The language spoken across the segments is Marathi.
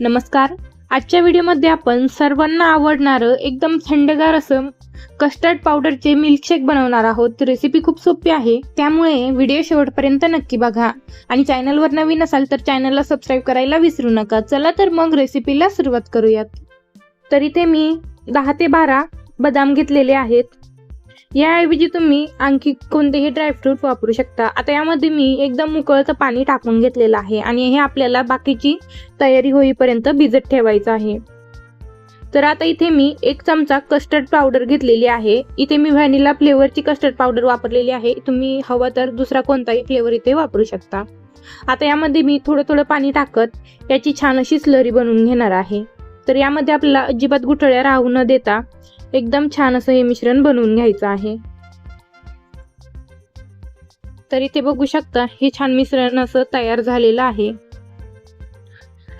नमस्कार. आजच्या व्हिडिओमध्ये आपण सर्वांना आवडणारं एकदम थंडगार असं कस्टर्ड पावडरचे मिल्कशेक बनवणार आहोत. रेसिपी खूप सोपी आहे. त्यामुळे व्हिडिओ शेवटपर्यंत नक्की बघा. आणि चॅनलवर नवीन असाल तर चॅनलला सबस्क्राईब करायला विसरू नका. चला तर मग रेसिपीला सुरुवात करूयात. तर इथे मी दहा ते बारा बदाम घेतलेले आहेत. याऐवजी तुम्ही आणखी कोणतेही ड्रायफ्रूट वापरू शकता. आता यामध्ये मी एकदम मुकळचं पाणी टाकून घेतलेलं आहे आणि हे आपल्याला बाकीची तयारी होईपर्यंत भिजत ठेवायचं आहे. तर आता इथे मी एक चमचा कस्टर्ड पावडर घेतलेली आहे. इथे मी व्हॅनिला फ्लेवरची कस्टर्ड पावडर वापरलेली आहे. तुम्ही हवं तर दुसरा कोणताही फ्लेवर इथे वापरू शकता. आता यामध्ये मी थोडं थोडं पाणी टाकत याची छान अशी स्लरी बनवून घेणार आहे. तर यामध्ये आपल्याला अजिबात गुठळ्या राहू न देता एकदम छान असं हे मिश्रण बनवून घ्यायचं आहे. तर इथे बघू शकता हे छान मिश्रण असं तयार झालेलं आहे.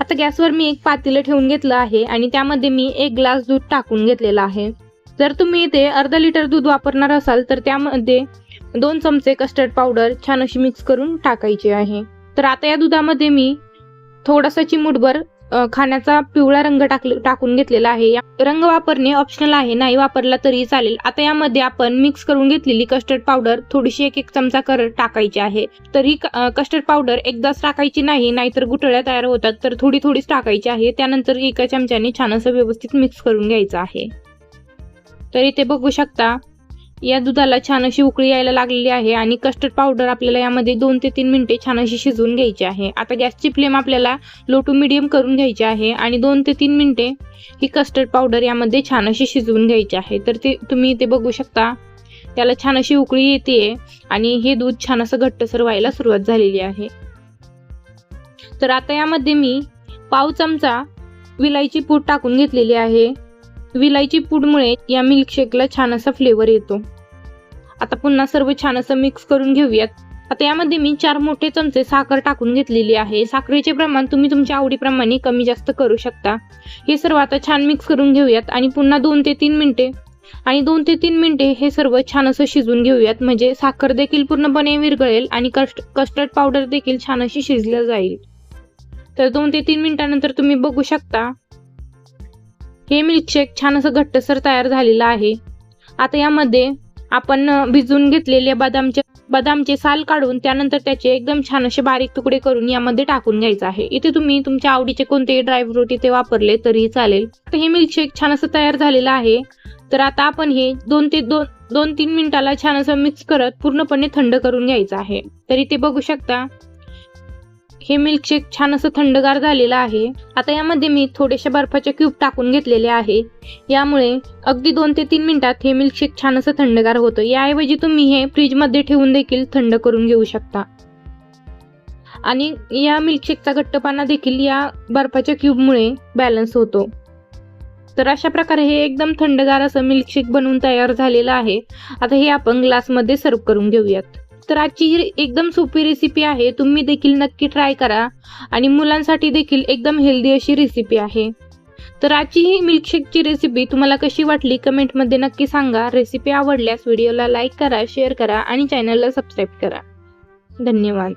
आता गॅसवर मी एक पातेलं ठेवून घेतलं आहे आणि त्यामध्ये मी एक ग्लास दूध टाकून घेतलेलं आहे. जर तुम्ही इथे अर्धा लिटर दूध वापरणार असाल तर त्यामध्ये दोन चमचे कस्टर्ड पावडर छान अशी मिक्स करून टाकायची आहे. तर आता या दुधामध्ये मी थोडासा चिमूटभर खाण्याचा पिवळा रंग टाकले टाकून घेतलेला आहे. रंग वापरणे ऑप्शनल आहे. नाही वापरला तरी चालेल. आता यामध्ये आपण मिक्स करून घेतलेली कस्टर्ड पावडर थोडीशी एक एक चमचा करत टाकायची आहे. तरी कस्टर्ड पावडर एकदाच टाकायची नाही नाहीतर गुठळ्या तयार होतात. तर थोडी थोडीच टाकायची आहे. त्यानंतर एका चमच्याने छान असं व्यवस्थित मिक्स करून घ्यायचं आहे. तर इथे बघू शकता. या दुधाला छान अशी उकळी यायला लागलेली आहे आणि कस्टर्ड पावडर आपल्याला यामध्ये दोन ते तीन मिनिटे छान अशी शिजवून घ्यायची आहे. आता गॅसची फ्लेम आपल्याला लो टू मिडियम करून घ्यायची आहे आणि दोन ते तीन मिनिटे ही कस्टर्ड पावडर यामध्ये छान अशी शिजवून घ्यायची आहे. तर ते तुम्ही इथे बघू शकता त्याला छान अशी उकळी येते आणि हे दूध छान असं घट्टसर व्हायला सुरुवात झालेली आहे. तर आता यामध्ये मी पाव चमचा विलायची पूड टाकून घेतलेली आहे. विलायची पूडमुळे या मिल्कशेकला छान असा फ्लेवर येतो. आता पुन्हा सर्व छान असं मिक्स करून घेऊयात. आता यामध्ये मी चार मोठे चमचे साखर टाकून घेतलेली आहे. साखरेचे प्रमाण तुम्ही तुमच्या आवडीप्रमाणे कमी जास्त करू शकता. हे सर्व आता छान मिक्स करून घेऊयात आणि पुन्हा दोन ते तीन मिनिटे आणि दोन ते तीन मिनिटे हे सर्व छान असं शिजून घेऊयात. म्हणजे साखर देखील पूर्णपणे विरघळेल आणि कस्ट कस्टर्ड पावडर देखील छान अशी शिजलं जाईल. तर दोन ते तीन मिनिटानंतर तुम्ही बघू शकता हे मिल्कशेक छान असं घट्टसर तयार झालेलं आहे. आता यामध्ये आपण भिजून भिजवून घेतलेले बदामचे बदामचे साल काढून त्यानंतर त्याचे एकदम छान असे बारीक तुकडे करून यामध्ये टाकून घ्यायचं आहे. इथे तुम्ही तुमच्या आवडीचे कोणतेही ड्रायफ्रूट इथे वापरले तरीही चालेल. तर हे मिल्कशेक छान असं तयार झालेलं आहे. तर आता आपण हे दोन ते दोन दोन तीन मिनिटाला छान असं मिक्स करत पूर्णपणे थंड करून घ्यायचं आहे. तर इथे बघू शकता हे मिल्कशेक छान असं थंडगार झालेलं आहे. आता यामध्ये मी थोडेसे बर्फाचे क्यूब टाकून घेतलेले आहे. यामुळे अगदी दोन ते तीन मिनिटात हे मिल्कशेक छान असं थंडगार होतं. याऐवजी तुम्ही हे फ्रीजमध्ये ठेवून देखील थंड करून घेऊ शकता. आणि या मिल्कशेकचा घट्टपणा देखील या बर्फाच्या क्यूबमुळे बॅलन्स होतो. तर अशा प्रकारे हे एकदम थंडगार असं मिल्कशेक बनवून तयार झालेलं आहे. आता हे आपण ग्लासमध्ये सर्व करून घेऊयात. तर आजची ही एकदम सोपी रेसिपी आहे. तुम्ही देखील नक्की ट्राय करा. आणि मुलांसाठी देखील एकदम हेल्दी अशी रेसिपी आहे. तर आजची ही मिल्कशेकची रेसिपी तुम्हाला कशी वाटली? कमेंटमध्ये नक्की सांगा. रेसिपी आवडल्यास व्हिडिओला लाईक करा शेअर करा आणि चॅनलला सबस्क्राईब करा. धन्यवाद.